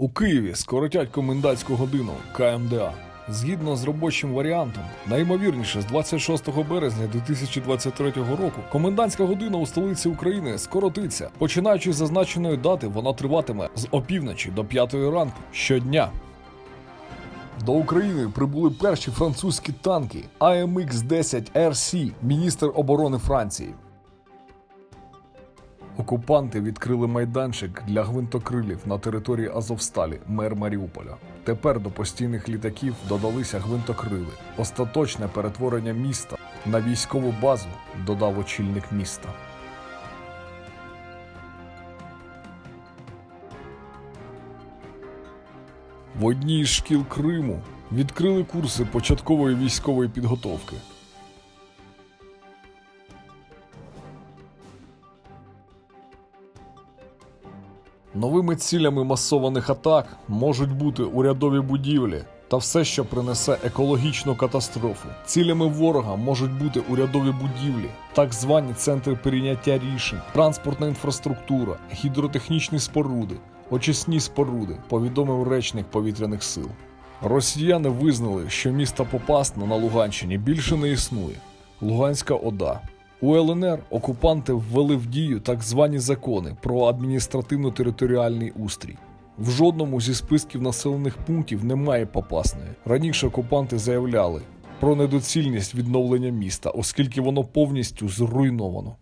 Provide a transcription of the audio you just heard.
У Києві скоротять комендантську годину КМДА. Згідно з робочим варіантом, найімовірніше з 26 березня 2023 року комендантська година у столиці України скоротиться. Починаючи з зазначеної дати, вона триватиме з опівночі до 5 ранку щодня. До України прибули перші французькі танки AMX-10 RC, міністр оборони Франції. Окупанти відкрили майданчик для гвинтокрилів на території Азовсталі, мер Маріуполя. Тепер до постійних літаків додалися гвинтокрили. Остаточне перетворення міста на військову базу додав очільник міста. В одній із шкіл Криму відкрили курси початкової військової підготовки. Новими цілями масованих атак можуть бути урядові будівлі та все, що принесе екологічну катастрофу. Цілями ворога можуть бути урядові будівлі, так звані центри прийняття рішень, транспортна інфраструктура, гідротехнічні споруди, очисні споруди, повідомив речник повітряних сил. Росіяни визнали, що місто Попасна на Луганщині більше не існує. Луганська ОДА. У ЛНР окупанти ввели в дію так звані закони про адміністративно-територіальний устрій. В жодному зі списків населених пунктів немає Попасної. Раніше окупанти заявляли про недоцільність відновлення міста, оскільки воно повністю зруйновано.